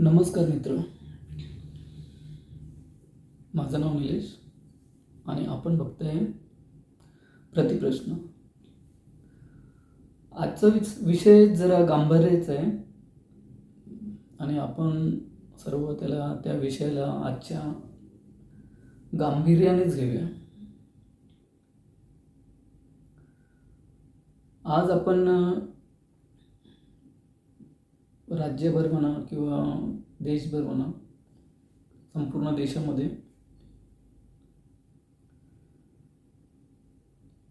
नमस्कार मित्र. माझं नाव निलेश आणि आपण बघताय प्रतिप्रश्न. आजचा विच विषय जरा गांभीर्याचा आहे. आणि आपण सर्व त्याला त्या विषयाला आजच्या गांभीर्यानेच घेऊया. आज आपण राज्यभर म्हणा किंवा देशभर म्हणा संपूर्ण देशामध्ये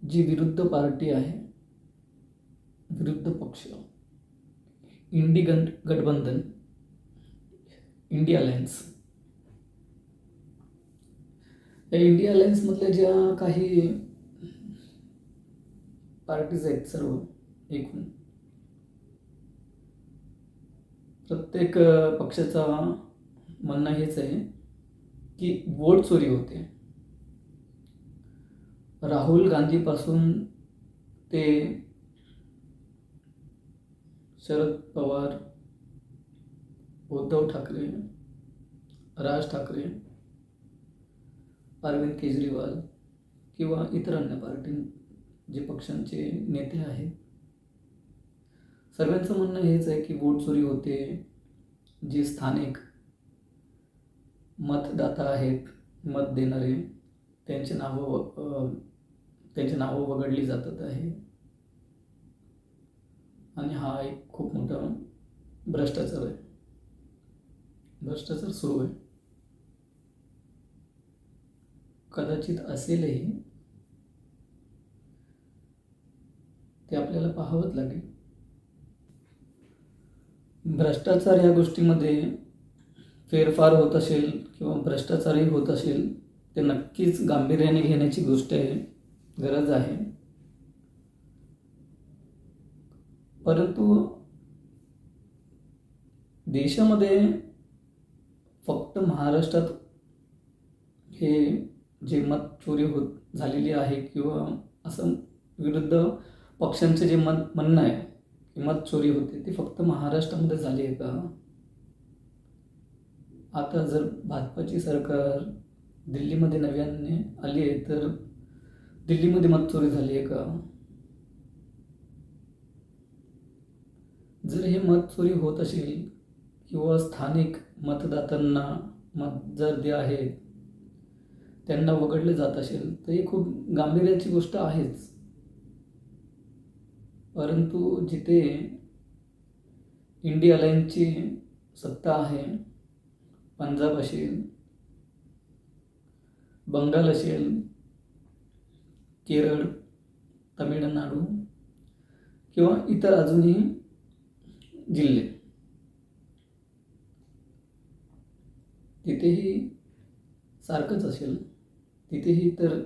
जी विरुद्ध पार्टी आहे विरुद्ध पक्ष इंडी गण गठबंधन इंडिया अलायन्स. या इंडिया अलायन्समधल्या ज्या काही पार्टीज आहेत सर्व एकूण प्रत्येक पक्षाचा म्हणणं हेच आहे की वोट चोरी होते. राहुल गांधीपासून ते शरद पवार उद्धव ठाकरे राज ठाकरे अरविंद केजरीवाल किंवा इतर अन्य पार्टी जे पक्षांचे नेते आहेत सर्वांचं म्हणणं हेच आहे की वोट चोरी होते जे स्थानिक मतदाता आहेत मत देणारे त्यांचे नावं त्यांची नावं वगळली जातात आहे. आणि हा एक खूप मोठा भ्रष्टाचार आहे. भ्रष्टाचार सुरू आहे. कदाचित असेलही ते आपल्याला पाहावंच लागेल. भ्रष्टाचार या गोष्टीमध्ये फेरफार होत असेल किंवा भ्रष्टाचारही होत असेल ते नक्कीच गांभीर्याने घेण्याची गोष्ट आहे गरज आहे. परंतु देशामध्ये फक्त महाराष्ट्रात हे जे मत चोरी होत झालेली आहे किंवा असं विरुद्ध पक्षांचे जे मत म्हणणं आहे किंमत मत चोरी होते. ती फक्त महाराष्ट्रामध्ये झाली आहे का आता जर भाजपाची सरकार दिल्लीमध्ये नव्याने आली आहे तर दिल्लीमध्ये मत चोरी झाली आहे का? जर हे मत चोरी होत असेल किंवा स्थानिक मतदातांना मत जर जे आहे त्यांना वगळले जात असेल तर ही खूप गांभीर्याची गोष्ट आहेच. परंतु जिथे इंडिया लाईनची सत्ता आहे पंजाब असेल बंगाल असेल केरळ तमिळनाडू किंवा इतर अजूनही जिल्हे तिथेही सारखंच असेल तिथेही तर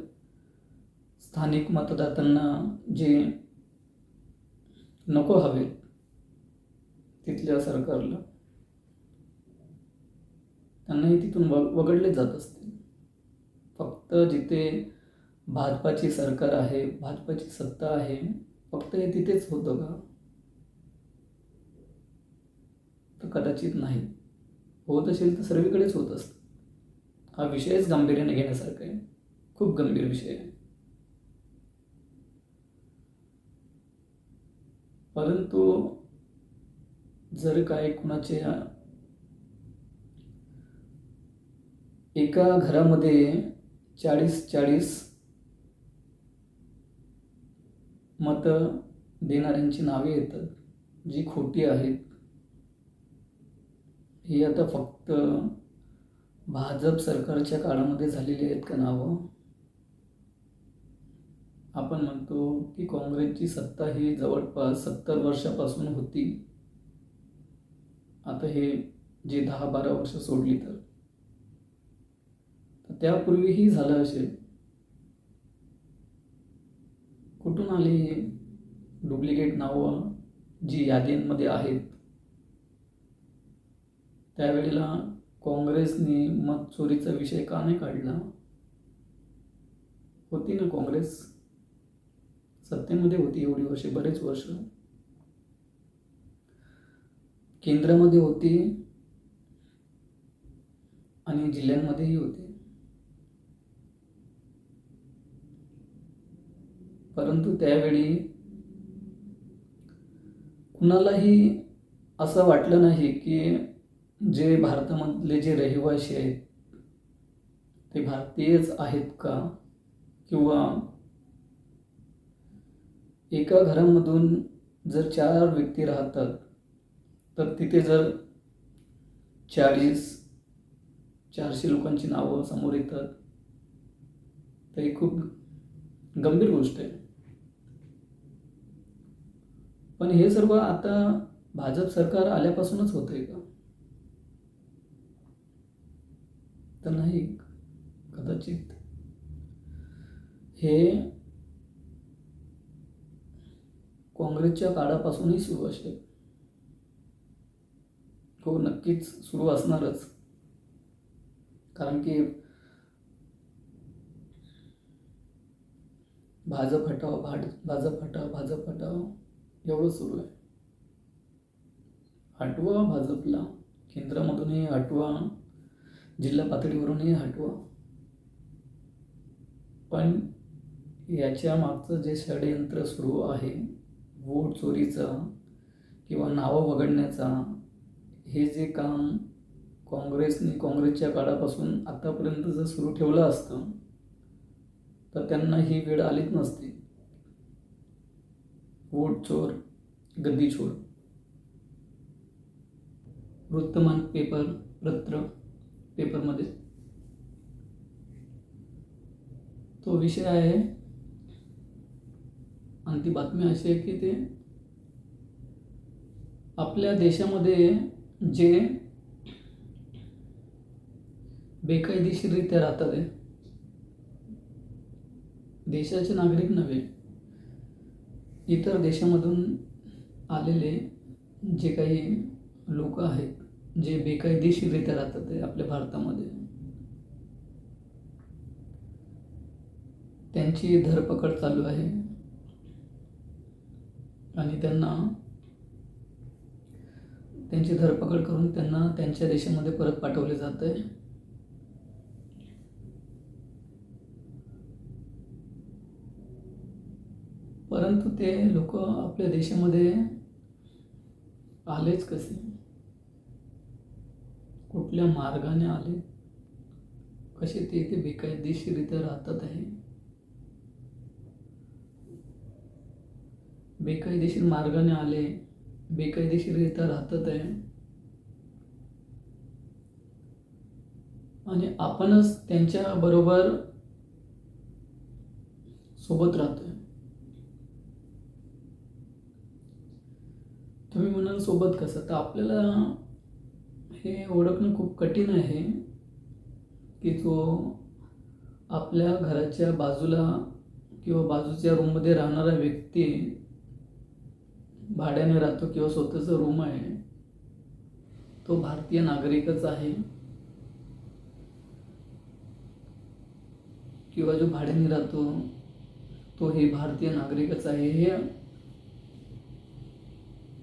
स्थानिक मतदातांना जे नको हवे. तिथल्या सरकारला. त्यांनाही तिथून व वगळले जात असते फक्त जिथे भाजपाची सरकार आहे भाजपाची सत्ता आहे फक्त हे तिथेच होतं का? तर कदाचित नाही. होत असेल तर सर्वीकडेच होत असतं. हा विषयच गांभीर्याने घेण्यासारखा आहे. खूप गंभीर विषय आहे. परंतु जर काय कुणाच्या एका घरामध्ये चाळीस चाळीस मतं देणाऱ्यांची नावे येतात जी खोटी आहेत ही आता फक्त भाजप सरकारच्या काळामध्ये झालेली आहेत का नावं? आपण म्हणतो की काँग्रेसची सत्ता ही जवळपास सत्तर वर्षापासून होती. आता हे जे दहा बारा वर्ष सोडली तर. त्यापूर्वीही झालं असेल. कुठून आले हे डुप्लिकेट नावं जी यादींमध्ये आहेत? त्यावेळेला काँग्रेसने मत चोरीचा विषय का नाही काढला? होती ना काँग्रेस? सत्तेमध्ये होती एवढी वर्षे बरेच वर्ष. केंद्रामध्ये होती आणि जिल्ह्यांमध्येही होते. परंतु त्यावेळी कुणालाही असं वाटलं नाही की जे भारतामधले जे रहिवासी आहेत ते भारतीयच आहेत का? किंवा एका घरामधून जर चार व्यक्ती राहतात तर तिथे जर चाळीस चारशे लोकांची नावं समोर येतात तर ही खूप गंभीर गोष्ट आहे. पण हे सर्व आता भाजप सरकार आल्यापासूनच होतंय आहे का? तर नाही कदाचित. हे काँग्रेसच्या काळापासूनही सुरू असेल हो नक्कीच सुरू असणारच. कारण की भाजप हटाव भाड भाजप हटाव भाजप हटाव एवढं सुरू आहे. हटवा भाजपला. केंद्रामधूनही हटवा. जिल्हा पातळीवरूनही हटवा. पण याच्या मागचं जे षडयंत्र सुरू आहे वोट चोरीचा किंवा नावं वगळण्याचा हे जे काम काँग्रेसने काँग्रेसच्या काळापासून आतापर्यंत जर सुरू ठेवलं असतं तर त्यांना ही वेळ आलीच नसती. वोट चोर गद्दी चोर. वृत्तमान पेपर पत्र पेपरमध्ये. तो विषय आहे आणि ती बातमी अशी आहे की ते आपल्या देशामध्ये जे बेकायदेशीररित्या राहतात आहे देशाचे नागरिक नव्हे इतर देशामधून आलेले जे काही लोक आहेत जे बेकायदेशीररित्या राहतात आहे आपल्या भारतामध्ये त्यांची धरपकड चालू आहे. आणि त्यांना त्यांची धरपकड करून त्यांना त्यांच्या देशामध्ये परत पाठवले जात. आहे परंतु ते लोक आपल्या देशामध्ये आलेच कसे? कुठल्या मार्गाने आले? कसे ते इथे बेकायदेशीरित्या राहतात आहे? बेकायदेशीर मार्गाने आले बेकायदेशीररित्या राहतात आहे. आणि आपणच त्यांच्या बरोबर सोबत राहतोय. तुम्ही म्हणाल सोबत कसं? तर आपल्याला हे ओळखणं खूप कठीण आहे की तो आपल्या घराच्या बाजूला किंवा बाजूच्या रूममध्ये राहणारा व्यक्ती भाड्याने राहतो किंवा स्वतःचं रूम आहे तो भारतीय नागरिकच आहे. किंवा जो भाड्याने राहतो तो हे भारतीय नागरिकच आहे. हे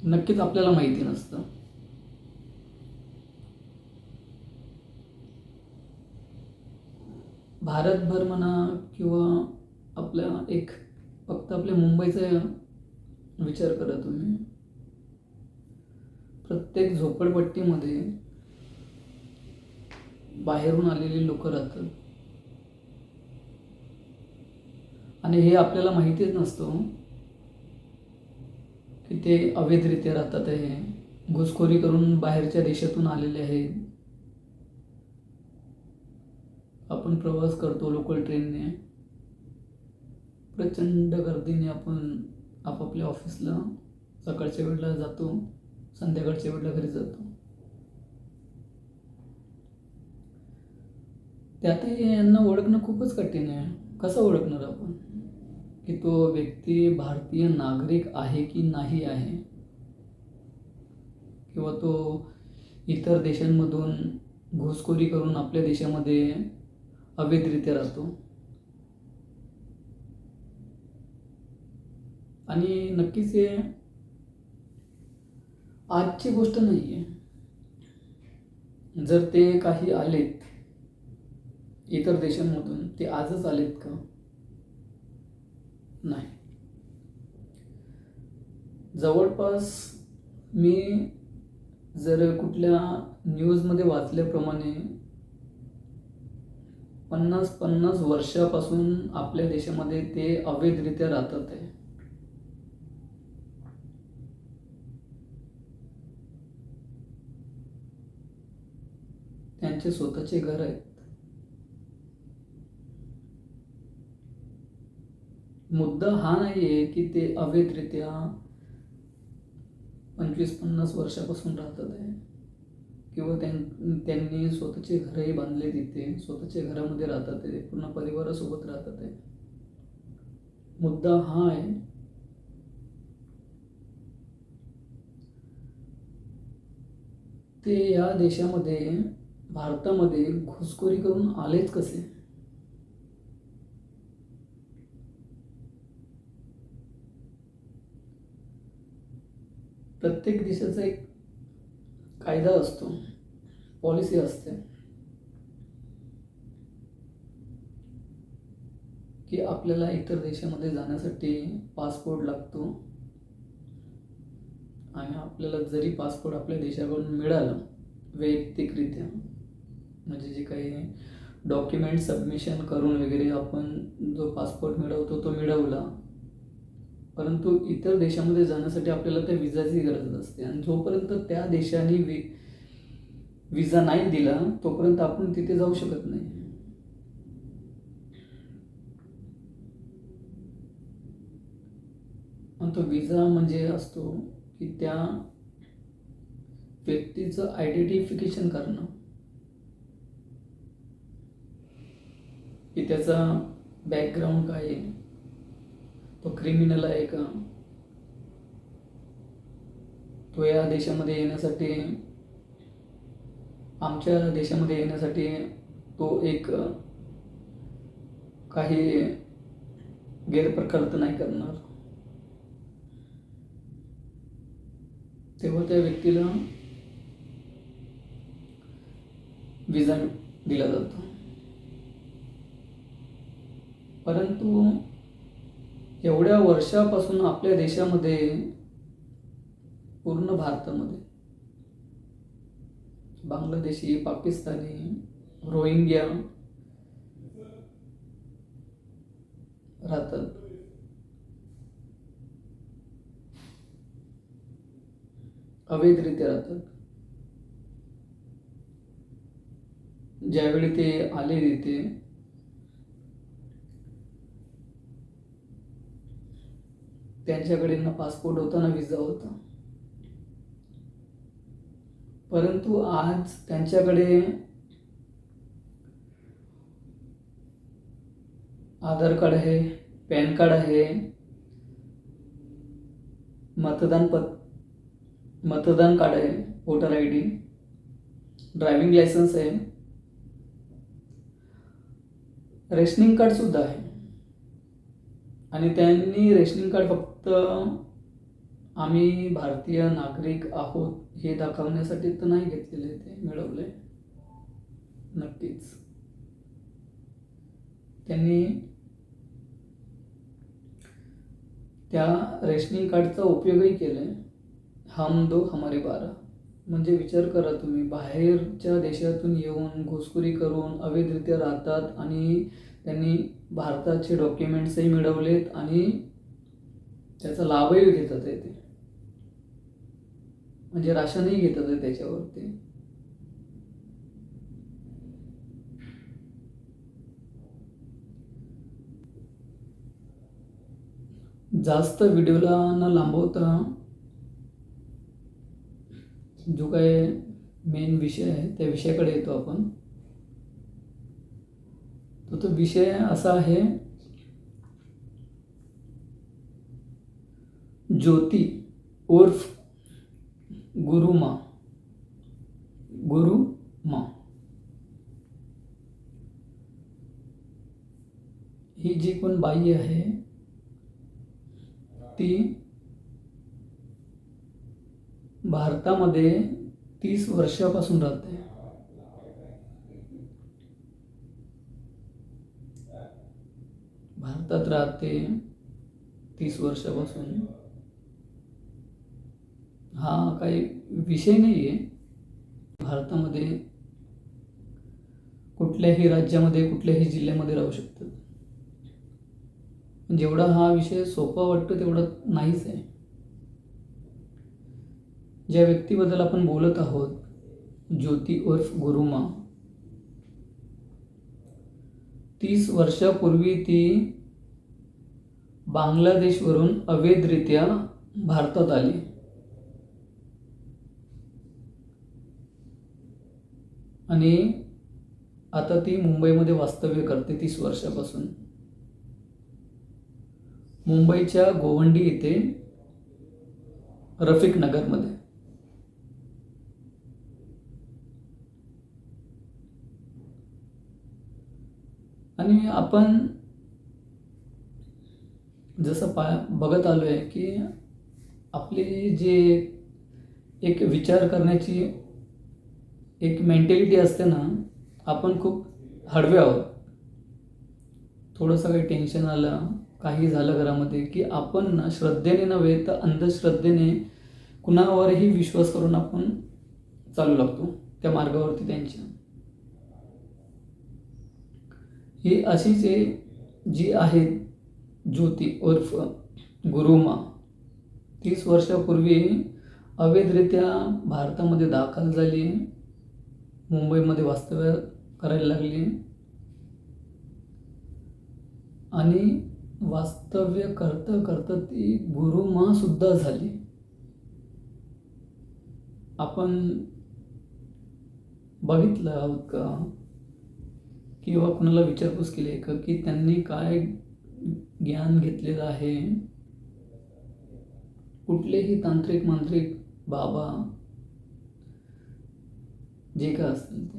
नक्कीच आपल्याला माहिती नसतं. भारतभर म्हणा किंवा आपल्या एक फक्त आपल्या मुंबईचं विचार करा तुम्ही. प्रत्येक झोपडपट्टीमध्ये बाहेरून आलेली लोक राहतात. आणि हे आपल्याला माहितीच नसतं की ते अवैधरित्या राहतात आहे घुसखोरी करून बाहेरच्या देशातून आलेले आहेत. आपण प्रवास करतो लोकल ट्रेनने प्रचंड गर्दीने आपण आपापल्या ऑफिसला सकाळच्या वेळेला जातो संध्याकाळच्या वेळेला घरी जातो. त्यातही यांना ओळखणं खूपच कठीण आहे. कसं ओळखणार आपण? की तो व्यक्ती भारतीय नागरिक आहे की नाही आहे? किंवा तो इतर देशांमधून घुसखोरी करून आपल्या देशामध्ये अवैधरित्या राहतो? आणि नक्कीच हे आजची गोष्ट नाही आहे जर ते काही आलेत इतर देशांमधून ते आजच आलेत का? नाही. जवळपास मी जर कुठल्या न्यूजमध्ये वाचल्याप्रमाणे पन्नास पन्नास वर्षापासून आपल्या देशामध्ये ते अवैधरित्या राहतात आहे. यांचे स्वतःचे घर आहेत. मुद्दा हा नाही आहे की ते अवैधरित्या पंचवीस पन्नास वर्षापासून राहतात आहे. किंवा त्यां त्यांनी स्वतःचे घरही बांधले तिथे स्वतःच्या घरामध्ये राहतात ते पूर्ण परिवारासोबत राहतात आहे. मुद्दा हा आहे ते या देशामध्ये भारतामध्ये घुसखोरी करून आलेच कसे? प्रत्येक देशाचा एक कायदा असतो. पॉलिसी असते. की आपल्याला इतर देशामध्ये जाण्यासाठी पासपोर्ट लागतो. आणि आपल्याला जरी पासपोर्ट आपल्या देशाकडून मिळालं वैयक्तिकरित्या म्हणजे जे काही डॉक्युमेंट सबमिशन करून वगैरे आपण जो पासपोर्ट मिळवतो तो मिळवला. परंतु इतर देशामध्ये जाण्यासाठी आपल्याला त्या विजाची गरज असते. आणि जोपर्यंत त्या देशाने वि विजा नाही दिला तोपर्यंत आपण तिथे जाऊ शकत नाही. आणि तो विजा म्हणजे असतो की त्या व्यक्तीचं आयडेंटिफिकेशन करणं. की त्याचा बॅकग्राऊंड काय आहे? तो क्रिमिनल आहे का? तो या देशामध्ये येण्यासाठी आमच्या देशामध्ये येण्यासाठी तो एक काही गैरप्रकार तर नाही करणार? तेव्हा त्या व्यक्तीला विजा दिला जातो. परंतु एवढ्या वर्षापासून आपल्या देशामध्ये पूर्ण भारतामध्ये बांगलादेशी पाकिस्तानी रोहिंग्या राहतात. अवैधरित्या राहतात. ज्यावेळी ते आले तिथे त्यांच्याकडे ना पासपोर्ट होता ना विजा होता. परंतु आज त्यांच्याकडे आधार कार्ड आहे पॅन कार्ड आहे मतदान पत मतदान कार्ड आहे voter I D driving licence आहे. रेशनिंग कार्ड सुद्धा आहे. आणि त्यांनी रेशनिंग कार्ड फक्त आम्ही भारतीय नागरिक आहोत हे दाखवण्यासाठी तर नाही घेतलेले ते मिळवले. नक्कीच. त्यांनी त्या रेशनिंग कार्डचा उपयोगही केला हम दो हमारे बारा. म्हणजे विचार करा तुम्ही बाहेरच्या देशातून येऊन घुसखोरी करून अवैधरित्या राहतात आणि त्यांनी भारताचे डॉक्युमेंट्सही मिळवलेत आणि त्याचा लाभही घेतात आहे ते. म्हणजे राशनही घेतात आहे त्याच्यावरती. जास्त व्हिडिओला न लांबवता जो काय मेन विषय आहे त्या विषयाकडे येतो आपण. तर तो विषय असा आहे ज्योती उर्फ गुरुमा गुरुमा. ही जी कोण बाई आहे ती भारतामध्ये तीस वर्षापासून राहते. भारतात राहते तीस वर्षापासून. हा काही विषय नाही आहे भारतामध्ये कुठल्याही राज्यामध्ये कुठल्याही जिल्ह्यामध्ये राहू शकतात. जेवढा हा विषय सोपा वाटतो तेवढा नाहीच आहे. ज्या व्यक्तीबद्दल आपण बोलत आहोत ज्योती उर्फ गुरुमा तीस वर्षापूर्वी ती बांगलादेशवरून अवैधरित्या भारतात आली. आणि आता ती मुंबईमध्ये वास्तव्य करते तीस वर्षापासून. मुंबईच्या गोवंडी येथे रफिक नगरमध्ये. आणि आपण जसं पा बघत आलो आहे की आपली जे एक विचार करण्याची एक मेंटॅलिटी असते ना आपण खूप हळवे आहोत. थोडंसं काही टेन्शन आलं काही झालं घरामध्ये की आपण ना श्रद्धेने नव्हे तर अंधश्रद्धेने कुणावरही विश्वास करून आपण चालू लागतो त्या मार्गावरती त्यांच्या. ही अशीच आहे जी आहे ज्योती उर्फ गुरुमा तीस वर्षापूर्वी अवैधरित्या भारतामध्ये दाखल झाली. मुंबईमध्ये वास्तव्य करायला लागली. आणि वास्तव्य करता करता ती गुरुमा सुद्धा झाली. आपण बघितलं आहोत का? किंवा कुणाला विचारपूस केली आहे का की त्यांनी काय ज्ञान घेतलेलं आहे? कुठलेही तांत्रिक मांत्रिक बाबा जे काय असतील ते.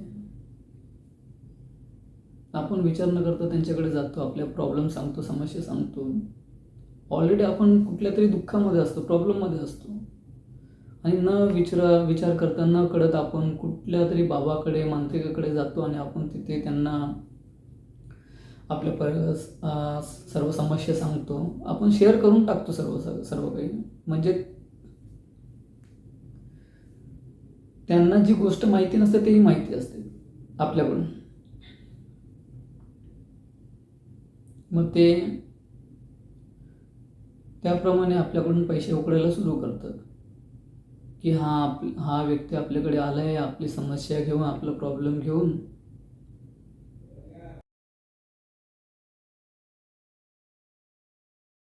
आपण विचार न करता त्यांच्याकडे जातो आपल्या प्रॉब्लेम सांगतो समस्या सांगतो. ऑलरेडी आपण कुठल्या तरी दुःखामध्ये असतो प्रॉब्लेममध्ये असतो. आणि न विचार विचार करता न कळत आपण कुठल्या तरी बाबाकडे मांत्रिकाकडे जातो आणि आपण तिथे त्यांना आपल्या पर सर्व समस्या सांगतो. आपण शेअर करून टाकतो सर्व सर्व काही. म्हणजे त्यांना जी गोष्ट माहिती नसते तेही माहिती असते आपल्याकडून. मग ते त्याप्रमाणे आपल्याकडून पैसे उकडायला सुरू करतात. की हा आप हा व्यक्ती आपल्याकडे आला आहे आपली समस्या घेऊन आपला प्रॉब्लेम घेऊन.